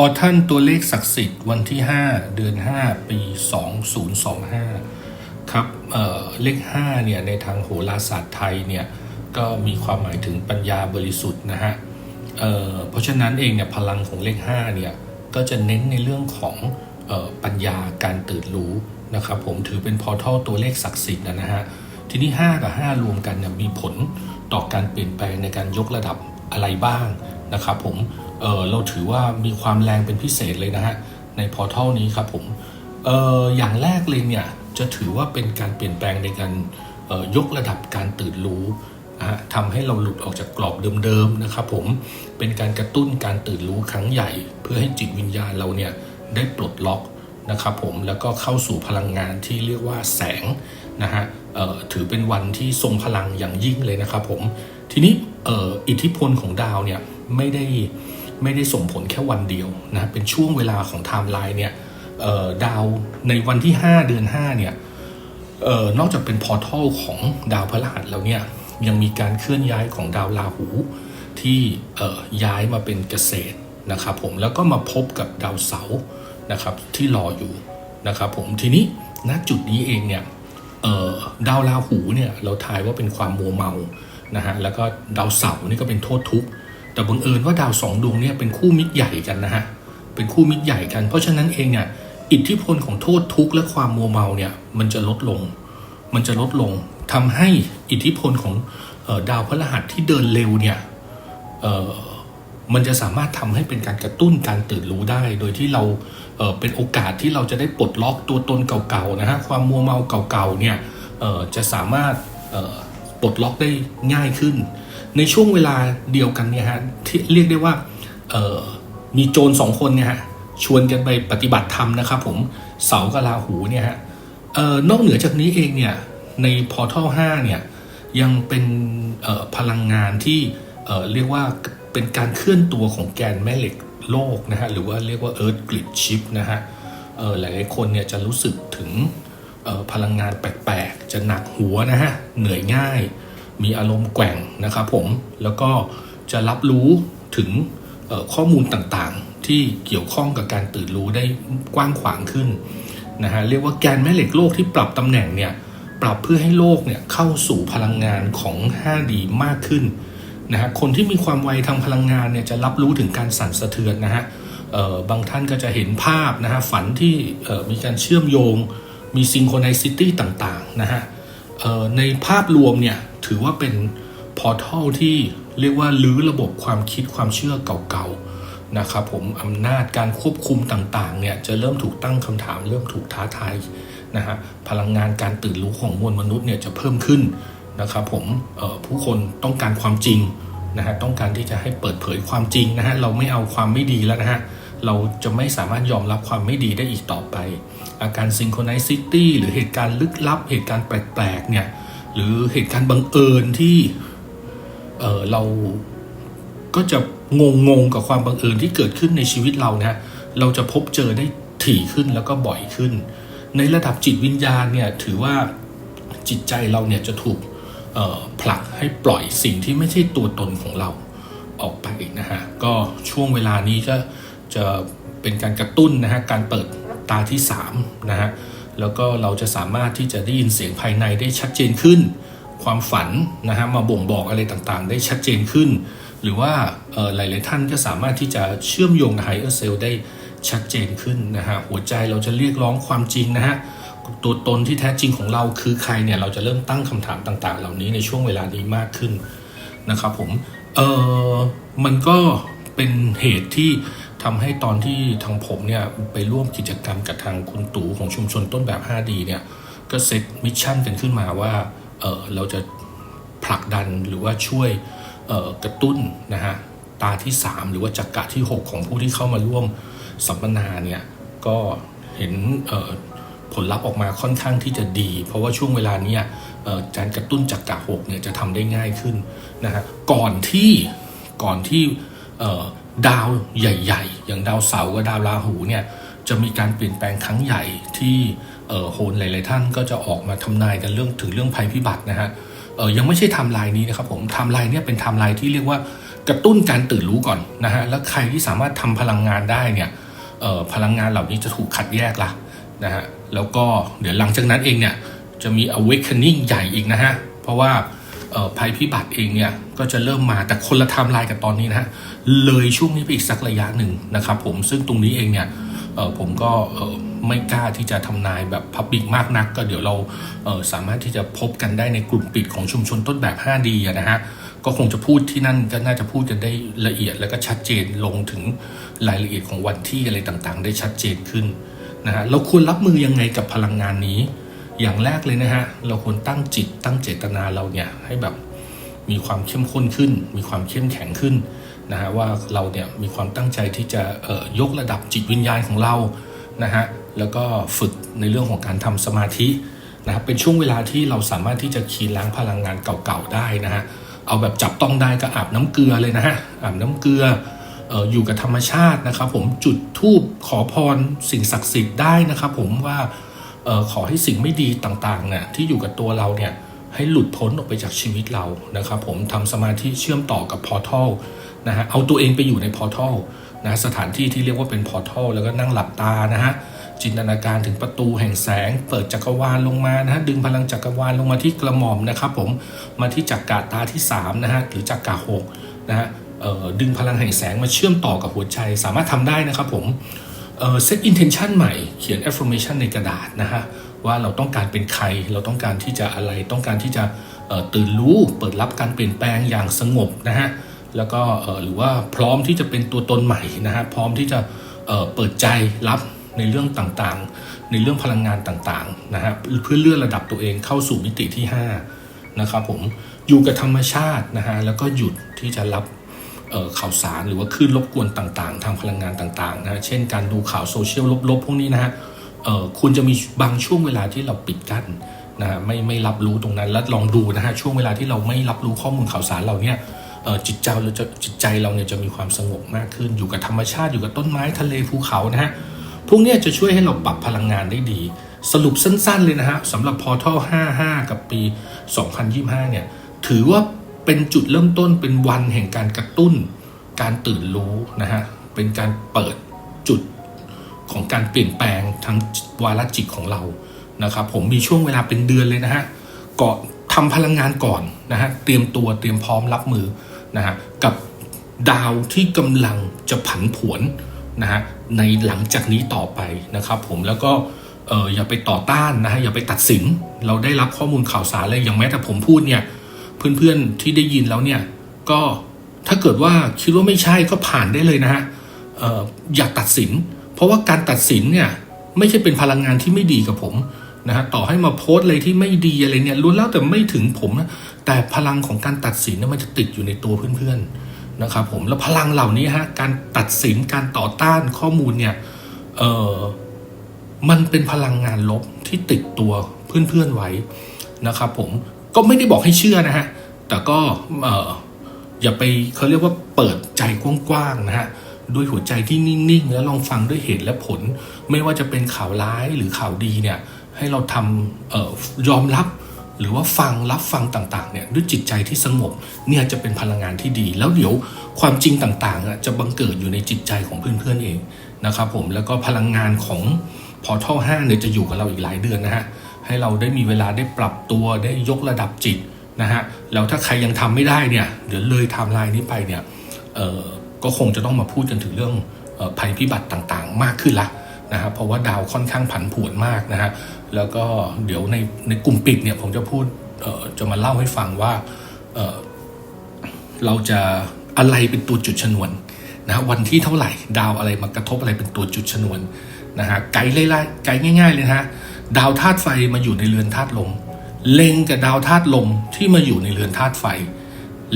อท่านตัวเลขศักดิ์สิทธิ์วันที่ 5 เดือน 5 ปี 2025 ครับเอ่อเลข5เนี่ยในทางโหราศาสตร์ไทยเนี่ยก็มีความหมายถึงปัญญาบริสุทธิ์นะฮะเเพราะฉะนั้นเองเนี่ยพลังของเลข5เนี่ยก็จะเน้นในเรื่องของออปัญญาการตื่นรู้นะครับผมถือเป็นพอทัลตัวเลขศักดิ์สิทธิ์นะฮะทีนี้ 5 กับ 5 รวมกันเนี่ยมีผลต่อการเปลี่ยนแปลงในการยกระดับอะไรบ้างนะครับผม เออเราถือว่ามีความแรงเป็นพิเศษเลยนะฮะ ในพอร์ทัลนี้ครับผมเอออย่างแรกเลยเนี่ย จะถือว่าเป็นการเปลี่ยนแปลงในการยกระดับการตื่นรู้นะฮะทำให้เราหลุดออกจากกรอบเดิมๆนะครับผมเป็นการกระตุ้นการตื่นรู้ครั้งใหญ่ เพื่อให้จิตวิญญาณเราเนี่ยได้ปลดล็อกนะครับผมแล้วก็เข้าสู่พลังงานที่เรียกว่าแสงนะฮะถือเป็นวันที่ทรงพลังอย่างยิ่งเลยนะครับผมทีนี้เอ่ออิทธิพลของดาวเนี่ยไม่ได้ ไม่ได้ส่งผลแค่วันเดียวนะเป็นช่วงเวลาของไทม์ไลน์เนี่ยดาวในวันที่ 5 เดือน 5 เนี่ยออนอกจากเป็นพอร์ทัลของดาวพฤหัสแล้วเนี่ยยังมีการเคลื่อนย้ายของดาวราหูที่ย้ายมาเป็นเกษตรนะครับผมแล้วก็มาพบกับดาวเสาร์นะครับที่รออยู่นะครับผมทีนี้ณจุดนี้เองเนี่ยดาวราหูเนี่ยเราทายว่าเป็นความมัวเมานะฮะแล้วก็ดาวเสาร์นี่ก็เป็นโทษทุกข์ แต่บังเอิญว่าดาวสองดวงเนี่ยเป็นคู่มิตรใหญ่กันนะฮะเป็นคู่มิตรใหญ่กัน เพราะฉะนั้นเองเนี่ยอิทธิพลของโทษทุกข์และความมัวเมาเนี่ยมันจะลดลง มันจะลดลงทำให้อิทธิพลของออดาวพฤหัสที่เดินเร็วเนี่ยมันจะสามารถทำให้เป็นการกระตุ้นการตื่นรู้ได้ โดยที่เราเเป็นโอกาสที่เราจะได้ปลดล็อกตัวตนเก่าๆนะฮะความมัวเมาเก่าๆเนี่ยจะสามารถปลดล็อกได้ง่ายขึ้น ในช่วงเวลาเดียวกันเนี่ยฮะที่เรียกได้ว่ามีโจรสองคนเนี่ยฮะชวนกันไปปฏิบัติธรรมนะครับผมเสากับราหูเนี่ยฮะออนอกเหนือจากนี้เองเนี่ยในพอทัล5เนี่ยยังเป็นพลังงานที่เรียกว่าเป็นการเคลื่อนตัวของแกนแม่เหล็กโลกนะฮะหรือว่าเรียกว่า Earth Grid Shift นะฮะหลายๆคนเนี่ยจะรู้สึกถึงพลังงานแปลกๆ จะหนักหัวนะฮะเหนื่อยง่าย มีอารมณ์แกว่งนะครับผมแล้วก็จะรับรู้ถึงข้อมูลต่างๆ ที่เกี่ยวข้องกับการตื่นรู้ได้กว้างขวางขึ้นนะฮะเรียกว่าแกนแม่เหล็กโลกที่ปรับตำแหน่งเนี่ยปรับเพื่อให้โลกเนี่ยเข้าสู่พลังงานของ 5D มากขึ้นนะฮะคนที่มีความไวทางพลังงานเนี่ยจะรับรู้ถึงการสั่นสะเทือนนะฮะบางท่านก็จะเห็นภาพนะฮะฝันที่มีการเชื่อมโยงมีซิงโครไนซิตี้ต่างๆนะฮะในภาพรวมเนี่ย ถือว่าเป็นพอร์ทัลที่เรียกว่าลื้อระบบความคิดความเชื่อเก่าๆนะครับผมอำนาจการควบคุมต่างๆเนี่ยจะเริ่มถูกตั้งคำถาม เริ่มถูกท้าทายนะฮะพลังงานการตื่นรู้ของมวลมนุษย์เนี่ยจะเพิ่มขึ้นนะครับผมผู้คนต้องการความจริงนะฮะต้องการที่จะให้เปิดเผยความจริงนะฮะเราไม่เอาความไม่ดีแล้วนะฮะเราจะไม่สามารถยอมรับความไม่ดีได้อีกต่อไป อาการซิงโครไนซิตี้หรือเหตุการณ์ลึกลับ เหตุการณ์แปลกๆเนี่ย หรือเหตุการณ์บังเอิญที่เออเราก็จะงงงๆกับความบังเอิญที่เกิดขึ้นในชีวิตเรานะเราจะพบเจอได้ถี่ขึ้นแล้วก็บ่อยขึ้น ในระดับจิตวิญญาณเนี่ยถือว่าจิตใจเราเนี่ยจะถูกผลักให้ปล่อยสิ่งที่ไม่ใช่ตัวตนของเราออกไปนะฮะก็ช่วงเวลานี้ก็จะเป็นการกระตุ้นนะฮะการเปิดตาที่3นะฮะ แล้วก็เราจะสามารถที่จะได้ยินเสียงภายในได้ชัดเจนขึ้น ความฝันนะฮะมาบ่งบอกอะไรต่างๆ ได้ชัดเจนขึ้น หรือว่าหลายๆท่านก็สามารถที่จะเชื่อมโยงไฮเออร์เซลได้ชัดเจนขึ้นนะฮะหัวใจเราจะเรียกร้องความจริงนะฮะตัวตนที่แท้จริงของเราคือใครเนี่ยเราจะเริ่มตั้งคำถามต่าง ๆ เหล่านี้ในช่วงเวลานี้มากขึ้นนะครับผมเออมันก็เป็นเหตุที่ ทำให้ตอนที่ทางผมเนี่ยไปร่วมกิจกรรมกับทางคุณตู่ของชุมชนต้นแบบ 5D เนี่ยก็เซตมิชชั่นกันขึ้นมาว่าเออเราจะผลักดันหรือว่าช่วยกระตุ้นนะฮะตาที่ 3 หรือว่าจักระที่ 6 ของผู้ที่เข้ามาร่วมสัมมนาเนี่ยก็เห็นผลลัพธ์ออกมาค่อนข้างที่จะดี เพราะว่าช่วงเวลาเนี้การกระตุ้นจักระ6เนี่ยจะทำได้ง่ายขึ้นนะฮะก่อนที่ก่อนที่ ดาวใหญ่ ๆ อย่างดาวเสาร์กับดาวราหูเนี่ยจะมีการเปลี่ยนแปลงครั้งใหญ่ที่โหนหลาย ๆ ท่านก็จะออกมาทำนายกันเรื่องถึงเรื่องภัยพิบัตินะฮะยังไม่ใช่ไทม์ไลน์นี้นะครับผมไทม์ไลน์เนี่ยเป็นไทม์ไลน์ที่เรียกว่ากระตุ้นการตื่นรู้ก่อนนะฮะแล้วใครที่สามารถทำพลังงานได้เนี่ยพลังงานเหล่านี้จะถูกคัดแยกละนะฮะแล้วก็เดี๋ยวหลังจากนั้นเองเนี่ยจะมี awakening ใหญ่อีกนะฮะเพราะว่า ภัยพิบัติเองเนี่ยก็จะเริ่มมาแต่คนละไทม์ไลน์กับตอนนี้นะฮะเลยช่วงนี้ไปอีกสักระยะหนึ่งนะครับผมซึ่งตรงนี้เองเนี่ยผมก็ไม่กล้าที่จะทำนายแบบพับบิกมากนัก ก็เดี๋ยวเราเสามารถที่จะพบกันได้ในกลุ่มปิดของชุมชนต้นแบบ 5D นะฮะก็คงจะพูดที่นั่นก็น่าจะพูดกันได้ละเอียด แล้วก็ชัดเจนลงถึงรายละเอียดของวันที่อะไรต่างๆ ได้ชัดเจนขึ้นนะฮะเราควรรับมือยังไงกับพลังงานนี้ อย่างแรกเลยนะฮะ เราควรตั้งจิตตั้งเจตนาเราเนี่ยให้แบบมีความเข้มข้นขึ้น มีความเข้มแข็งขึ้นนะฮะว่าเราเนี่ยมีความตั้งใจที่จะเอ่อยกระดับจิตวิญญาณของเรานะฮะแล้วก็ฝึกในเรื่องของการทำสมาธินะครับเป็นช่วงเวลาที่เราสามารถที่จะคีนล้างพลังงานเก่าๆได้นะฮะเอาแบบจับต้องได้ก็อาบน้ำเกลือเลยนะฮะอาบน้ำเกลืออยู่กับธรรมชาตินะครับ ผมจุดธูปขอพรสิ่งศักดิ์สิทธิ์ได้นะครับ ผมว่า ออขอให้สิ่งไม่ดีต่างๆเนี่ยที่อยู่กับตัวเราเนี่ยให้หลุดพ้นออกไปจากชีวิตเรานะครับ ผมทำสมาธิเชื่อมต่อกับพอร์ทัลนะฮะเอาตัวเองไปอยู่ในพอร์ทัลนะสถานที่ที่เรียกว่าเป็นพอร์ทัลแล้วก็นั่งหลับตานะฮะจินตนาการถึงประตูแห่งแสง เปิดจักรวาลลงมานะฮะดึงพลังจักรวาลลงมาที่กระหม่อมนะครับ ผมมาที่จักระตาที่3นะฮะหรือจักระหกนะฮะดึงพลังแห่งแสงมาเชื่อมต่อกับหัวใจสามารถทำได้นะครับผม เอ่อ set intention ใหม่เขียน affirmation ในกระดาษนะฮะว่าเราต้องการเป็นใคร เราต้องการที่จะอะไรต้องการที่จะตื่นรู้เปิดรับการเปลี่ยนแปลงอย่างสงบนะฮะแล้วก็หรือว่าพร้อมที่จะเป็นตัวตนใหม่นะฮะพร้อมที่จะเปิดใจรับในเรื่องต่างๆ ในเรื่องพลังงานต่างๆนะฮะเพื่อเลื่อนระดับตัวเองเข้าสู่มิติที่5นะครับผมอยู่กับธรรมชาตินะฮะแล้วก็หยุดที่จะรับ ข่าวสารหรือว่าคลื่นรบกวนต่างๆ ทางพลังงานต่างๆนะเช่นการดูข่าวโซเชียลลบๆ พวกนี้นะฮะคุณจะมีบางช่วงเวลาที่เราปิดกั้นนะไม่ไม่รับรู้ตรงนั้นแล้วลองดูนะฮะช่วงเวลาที่เราไม่รับรู้ข้อมูลข่าวสารเราเนี่ยจิตใจเราจะจิตใจเราเนี่ยจะมีความสงบมากขึ้น อยู่กับธรรมชาติอยู่กับต้นไม้ทะเลภูเขานะฮะพวกนี้จะช่วยให้เราปรับพลังงานได้ดี สรุปสั้นๆเลยนะฮะสำหรับ Portal 55 กับปี 2025 เนี่ยถือว่า เป็นจุดเริ่มต้นเป็นวันแห่งการกระตุ้น การตื่นรู้นะฮะเป็นการเปิดจุดของการเปลี่ยนแปลงทางวาลจิตของเรานะครับ ผมมีช่วงเวลาเป็นเดือนเลยนะฮะก่อทำพลังงานก่อนนะฮะเตรียมตัวเตรียมพร้อมรับมือนะฮะกับดาวที่กำลังจะผันผวนนะฮะในหลังจากนี้ต่อไปนะครับผมแล้วก็เอออย่าไปต่อต้านนะฮะอย่าไปตัดสิน เราได้รับข้อมูลข่าวสารอะไรอย่างแม้แต่ผมพูดเนี่ย เพื่อนๆที่ได้ยินแล้วเนี่ยก็ถ้าเกิดว่าคิดว่าไม่ใช่ก็ผ่านได้เลยนะฮะอออย่าตัดสิน เพราะว่าการตัดสินเนี่ยไม่ใช่เป็นพลังงานที่ไม่ดีกับผมนะฮะต่อให้มาโพสต์อะไรที่ไม่ดีอะไรเนี่ยล้วนแล้วแต่ไม่ถึงผมนะแต่พลังของการตัดสินเนี่ยมันจะติดอยู่ในตัวเพื่อนๆนะครับผมแล้วพลังเหล่านี้ฮะการตัดสินการต่อต้านข้อมูลเนี่ยเออมันเป็นพลังงานลบที่ติดตัวเพื่อนๆไว้นะครับผม ก็ไม่ได้บอกให้เชื่อนะฮะ แต่ก็เอออย่าไปเขาเรียกว่าเปิดใจกว้างๆนะฮะด้วยหัวใจที่นิ่งๆ แล้วลองฟังด้วยเหตุและผล ไม่ว่าจะเป็นข่าวร้ายหรือข่าวดีเนี่ย ให้เราทำออยอมรับ หรือว่าฟังรับฟังต่างๆเนี่ยด้วยจิตใจที่สงบเนี่ยจะเป็นพลังงานที่ดี แล้วเดี๋ยวความจริงต่างๆอะจะบังเกิดอยู่ในจิตใจของเพื่อนๆเองนะครับผมแล้วก็พลังงานของพอท่อ5เนี่ยจะอยู่กับเราอีกหลายเดือนนะฮะ ให้เราได้มีเวลาได้ปรับตัวได้ยกระดับจิตนะฮะแล้วถ้าใครยังทำไม่ได้เนี่ยเดี๋ยวเลยไทม์ไลน์นี้ไปเนี่ยก็คงจะต้องมาพูดกันถึงเรื่องภัยพิบัติต่างๆ มากขึ้นละนะครับเพราะว่าดาวค่อนข้างผันผวนมากนะฮะแล้วก็เดี๋ยวในในกลุ่มปิดเนี่ยผมจะพูดจะมาเล่าให้ฟังว่าเเราจะอะไรเป็นตัวจุดชนวนนะฮะวันที่เท่าไหร่ดาวอะไรมากระทบอะไรเป็นตัวจุดชนวนนะฮะไกด์ไล่ๆไกด์ง่าย ๆเลยนะฮะ ดาวธาตุไฟมาอยู่ในเรือนธาตุลม เล็งกับดาวธาตุลมที่มาอยู่ในเรือนธาตุไฟ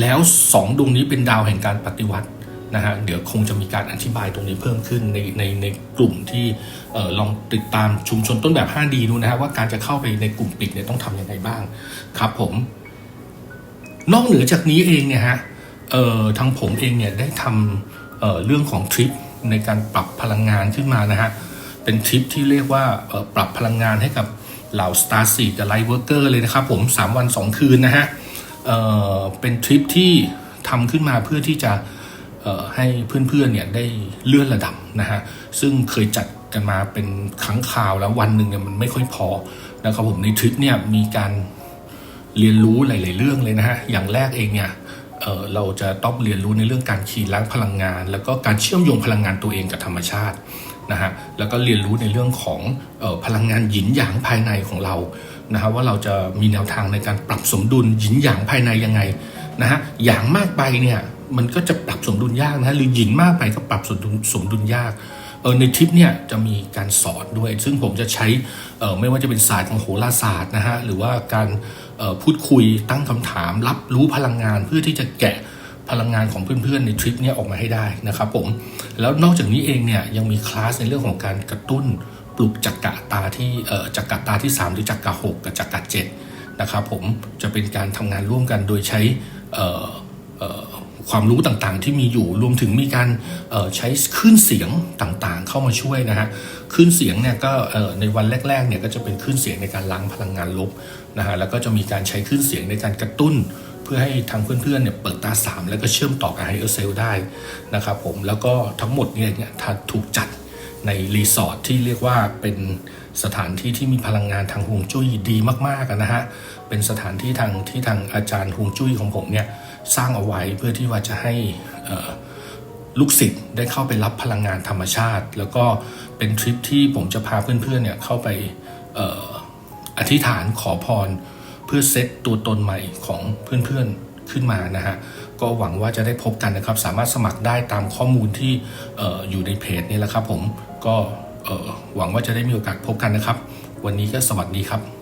แล้วสองดวงนี้เป็นดาวแห่งการปฏิวัตินะฮะเดี๋ยวคงจะมีการอธิบายตรงนี้เพิ่มขึ้นในในในกลุ่มที่เออลองติดตามชุมชนต้นแบบ 5D ดูนะฮะว่าการจะเข้าไปในกลุ่มปิดเนี่ยต้องทำยังไงบ้างครับผม นอกเหนือจากนี้เองเนี่ยฮะเออทางผมเองเนี่ยได้ทำเออเรื่องของทริปในการปรับพลังงานขึ้นมานะฮะ เป็นทริปที่เรียกว่าปรับพลังงานให้กับเหล่า Star s eed กับ Light Worker เลยนะครับผม 3 วัน 2 คืนนะฮะเเป็นทริปที่ทำขึ้นมาเพื่อที่จะให้เพื่อนๆเนี่ยได้เลื่อนระดับนะฮะ ซึ่งเคยจัดกันมาเป็นครั้งคราวแล้ววันหนึ่งเนี่ยมันไม่ค่อยพอนะครับผมในทริปเนี่ยมีการเรียนรู้หลาย ๆ เรื่องเลยนะฮะ อย่างแรกเองเนี่ยเเราจะต้องเรียนรู้ในเรื่องการขีดล้างพลังงาน แล้วก็การเชื่อมโยงพลังงานตัวเองกับธรรมชาติ นะฮะแล้วก็เรียนรู้ในเรื่องของออพลังงานหยินหยางภายในของเรานะฮะว่าเราจะมีแนวทางในการปรับสมดุลหยินหยางภายในยังไงนะฮะหยางมากไปเนี่ยมันก็จะปรับสมดุลยากนะะหรือหยินมากไปก็ปรับสมดุลสมดุลยากเออในทริปเนี่ยจะมีการสอนด้วย ซึ่งผมจะใช้เออไม่ว่าจะเป็นศาสตร์ของโหราศาสตร์นะฮะหรือว่าการออพูดคุยตั้งคำถาม รับรู้พลังงานเพื่อที่จะแกะ พลังงานของเพื่อนๆในทริปนี้ออกมาให้ได้นะครับผมแล้วนอกจากนี้เองเนี่ยยังมีคลาสในเรื่องของการกระตุ้นปลุกจักระตาที่จักระตาที่ 3 หรือจักระหกกับจักระเจ็ดนะครับผมจะเป็นการทำงานร่วมกันโดยใช้ความรู้ต่างๆที่มีอยู่รวมถึงมีการใช้คลื่นเสียงต่างๆ เข้ามาช่วยนะฮะคลื่นเสียงเนี่ยก็ในวันแรกๆเนี่ยก็จะเป็นคลื่นเสียงในการล้างพลังงานลบนะฮะแล้วก็จะมีการใช้คลื่นเสียงในการกระตุ้น พื่อให้ทางเพื่อนๆเนี่ยเปิดตา 3 แล้วก็เชื่อมต่อกับไฮเออร์เซลได้นะครับผมแล้วก็ทั้งหมดเนี่ยถูกจัดในรีสอร์ทที่เรียกว่าเป็นสถานที่ที่มีพลังงานทางฮวงจุ้ยดีมากๆนะฮะเป็นสถานที่ทางที่ทางอาจารย์ฮวงจุ้ยของผมเนี่ยสร้างเอาไว้เพื่อที่ว่าจะให้ลูกศิษย์ได้เข้าไปรับพลังงานธรรมชาติ แล้วก็เป็นทริปที่ผมจะพาเพื่อนๆเนี่ยเข้าไปอออธิษฐานขอพร เพื่อเซตตัวตนใหม่ของเพื่อนๆขึ้นมานะฮะก็หวังว่าจะได้พบกันนะครับ สามารถสมัครได้ตามข้อมูลที่อออยู่ในเพจนี่แหละครับผมก็หวังว่าจะได้มีโอกาสพบกันนะครับ วันนี้ก็สวัสดีครับ